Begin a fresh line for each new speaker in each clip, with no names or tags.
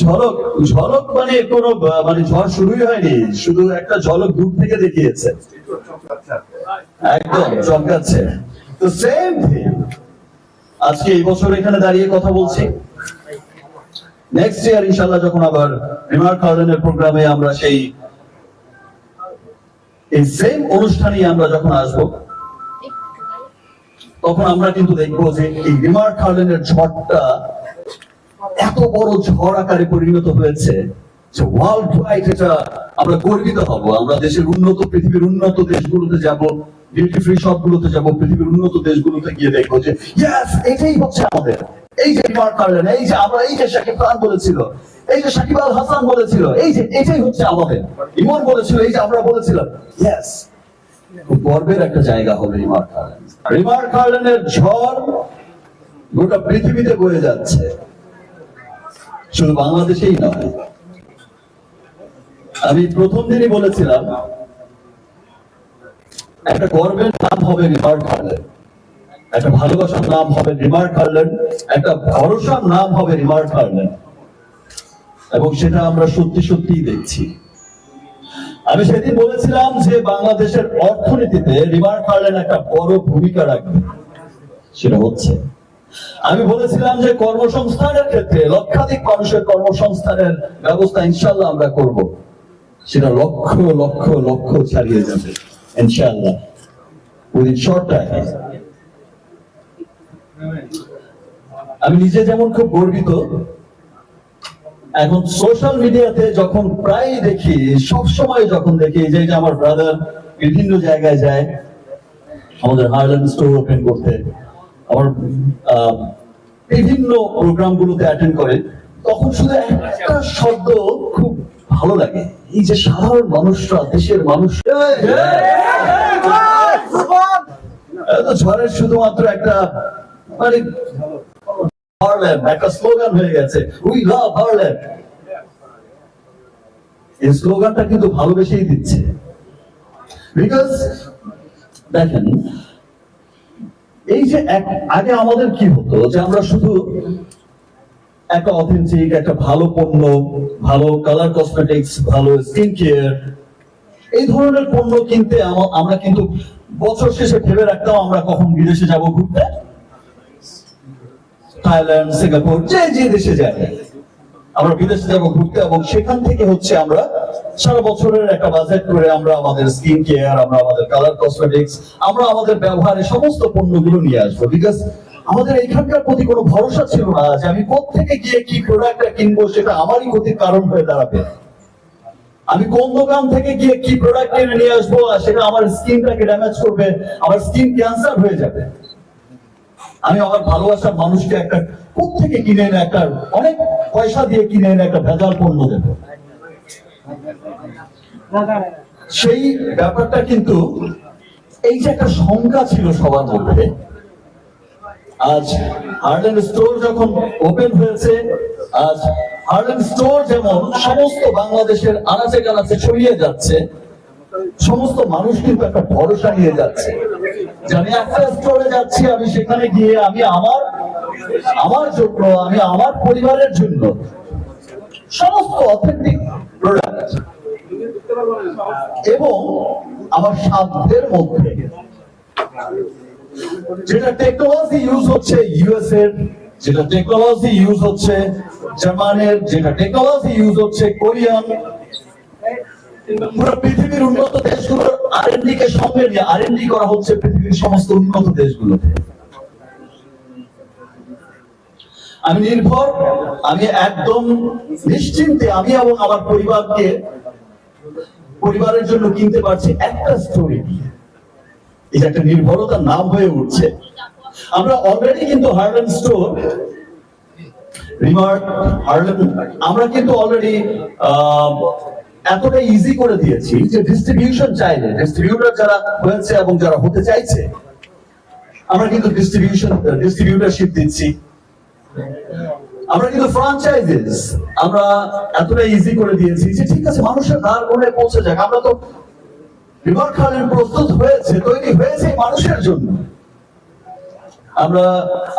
ঝলক ঝলক মানে কোনো মানে ঝড় শুরুই হয়নি, শুধু একটা ঝলক দূর থেকে দেখিয়েছে। একদম, চমকাচ্ছে। তো সেম আজকে এই বছর এখানে দাঁড়িয়ে কথা বলছি। নেক্সট ইয়ার ইনশাল্লাহ যখন আবার প্রোগ্রামে আমরা সেই, এই সেম অনুষ্ঠানে আমরা যখন আসব, তখন আমরা কিন্তু দেখব যে এই রিমার্ক গার্ডেনের ঝড়টা এত বড় ঝড় আকারে পরিণত হয়েছে যে ওয়ার্ল্ড ওয়াইড এটা আমরা গর্বিত হব। আমরা দেশের উন্নত, পৃথিবীর উন্নত দেশগুলোতে যাব ডিউটি ফ্রি যাব, পৃথিবীর উন্নত দেশগুলোতে গিয়ে দেখব যে ইয়েস এটাই হচ্ছে আমাদের। এই যে এই যে আমরা, এই যে শাকিব খান বলেছিল, এই যে শাকিব আল হাসান বলেছিল, এই যে, এটাই হচ্ছে আমাদের। ইমন বলেছিল, এই যে আমরা বলেছিলাম ইয়েস গর্বের একটা জায়গা হবে রিমার্ক গার্ডেন রিমার্ক গার্ডেনের ঝড় গোটা পৃথিবীতে বয়ে যাচ্ছে। শুধু বাংলাদেশেই নয় আমি প্রথম দিনই বলেছিলাম, একটা গর্বের নাম হবে রিমার্ক গার্ডেন একটা ভালোবাসার নাম হবে রিমার্ক গার্ডেন একটা ভরসার নাম হবে রিমার্ক গার্ডেন এবং সেটা আমরা সত্যি সত্যিই দেখছি। আমি সেদিন বলেছিলাম যে বাংলাদেশের অর্থনীতিতে রিমার্ক গার্ডেন একটা বড় ভূমিকা রাখবে। সেটা হচ্ছে আমি বলেছিলাম যে কর্মসংস্থানের ক্ষেত্রে লক্ষাধিক মানুষের কর্মসংস্থানের ব্যবস্থা ইনশাল্লাহ আমরা করব। সেটা লক্ষ লক্ষ লক্ষ ছাড়িয়ে যাবে ইনশাল্লাহ উইদিন শর্ট টাইম আমি নিজে যেমন খুব গর্বিত, এখন সোশ্যাল মিডিয়াতে যখন প্রায় দেখি সব সময় যখন দেখি যে আমার ব্রাদার বিভিন্ন জায়গায় যায়, আমাদের হার্ল্যান্ড স্টোর ওপেন করতে। আমার বিভিন্ন প্রোগ্রাম গুলোতে অ্যাটেন্ড করে তখন শুধু একটা শব্দ খুব ভালো লাগে। এই যে সাধারণ মানুষরা দেশের মানুষ ঝড়ের শুধুমাত্র একটা মানে হারল্যান্ড একটা স্লোগান হয়ে গেছে। উই লাভ হারল্যান্ড এই স্লোগানটা কিন্তু ভালোবেসেই দিচ্ছে। বিকজ দেখেন এই যে এক- আগে আমাদের কি হতো যে আমরা শুধু একটা অথেন্টিক একটা ভালো পণ্য, ভালো কালার কসমেটিক্স ভালো স্কিন কেয়ার এই ধরনের পণ্য কিনতে আমরা কিন্তু বছর শেষে ভেবে রাখতাম আমরা কখন বিদেশে যাব ঘুরতে। থাইল্যান্ড, সিঙ্গাপুর, যে যে দেশে যাই। আমরা বিদেশে যাব ঘুরতে এবং সেখান থেকে হচ্ছে আমরা সারা বছরের একটা বাজেট করে আমরা আমাদের স্কিন কেয়ার আমরা আমাদের কালার কসমেটিক্স আমরা আমাদের ব্যবহারে সমস্ত পণ্যগুলো নিয়ে আসব। বিকজ আমাদের এখানকার প্রতি কোনো ভরসা ছিল না যে আমি কোথেকে গিয়ে কি প্রোডাক্টটা কিনবো, সেটা আমারই ক্ষতির কারণ হয়ে দাঁড়াবে। আমি কোন দোকান থেকে গিয়ে কি প্রোডাক্ট কিনে নিয়ে আসব, আর সেটা আমার স্কিনটাকে ড্যামেজ করবে, আমার স্কিন ক্যান্সার হয়ে যাবে। আমি আমার ভালোবাসার মানুষকে একটা থেকে কিনে এনে একটা অনেক পয়সা দিয়ে কিনে এনে একটা ভেজাল পণ্য দেবো। সেই ব্যাপারটা কিন্তু এই যে একটা শঙ্কা ছিল সবার মধ্যে। আজ হার্ডেন স্টোর যখন ওপেন হয়েছে, আজ হার্ডেন স্টোর যেমন সমস্ত বাংলাদেশের আনাচে কানাচে ছড়িয়ে যাচ্ছে, সমস্ত মানুষ কিন্তু একটা ভরসা নিয়ে যাচ্ছে। যে আমি একটা স্টোরে যাচ্ছি, আমি সেখানে গিয়ে আমি আমার আমার জন্য, আমি আমার পরিবারের জন্য সমস্ত অথেন্টিক এবং আমার সাধ্যের মধ্যে যেটা টেকনোলজি ইউজ হচ্ছে ইউএস এর যেটা টেকনোলজি ইউজ হচ্ছে জার্মানের যেটা টেকনোলজি ইউজ হচ্ছে কোরিয়ান পুরো পৃথিবীর উন্নত দেশগুলোর আরএনডি কে সঙ্গে নিয়ে আরএনডি করা হচ্ছে পৃথিবীর সমস্ত উন্নত দেশগুলোতে। আমি নির্ভর, আমি একদম নিশ্চিন্তে আমি এবং আমার পরিবারকে, পরিবারের জন্য কিনতে পারছি একটা স্টোরি এটা একটা নির্ভরতার নাম হয়ে উঠছে। আমরা অলরেডি কিন্তু হার্ডেন স্টোর রিমার্ক হার্ডেন আমরা কিন্তু অলরেডি এতটা ইজি করে দিয়েছি যে ডিস্ট্রিবিউশন চাইলে ডিস্ট্রিবিউটর যারা হয়েছে এবং যারা হতে চাইছে, আমরা কিন্তু ডিস্ট্রিবিউশন ডিস্ট্রিবিউটারশিপ দিচ্ছি। আমরা কিন্তু ফ্রাঞ্চাইজিস আমরা এতটা ইজি করে দিয়েছি যে ঠিক আছে, মানুষের দ্বার কোণে পৌঁছে যাক। আমরা তো বিমান খালের প্রস্তুত হয়েছে, তৈরি হয়েছে মানুষের জন্য। আমরা,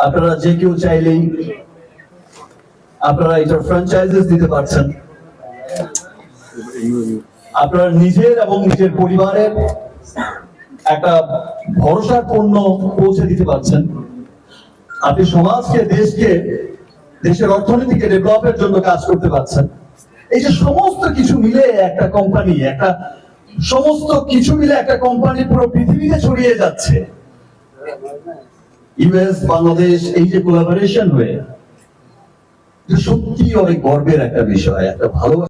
আপনারা যে কেউ চাইলেই আপনারা এটার ফ্র্যাঞ্চাইজিস দিতে পারছেন। আপনার নিজের এবং নিজের পরিবারের একটা ভরসার পণ্য পৌঁছে দিতে পারছেন। আপনি সমাজকে, দেশকে, দেশের অর্থনীতিকে ডেভেলপের জন্য কাজ করতে পারছেন। এই যে সমস্ত কিছু মিলে একটা কোম্পানি একটা সমস্ত কিছু মিলে একটা কোম্পানি পুরো পৃথিবীতে ছড়িয়ে যাচ্ছে। ইউএস বাংলাদেশ এই যে কোলাবোরেশন হয়ে সত্যি অনেক গর্বের একটা বিষয়, একটা ভালো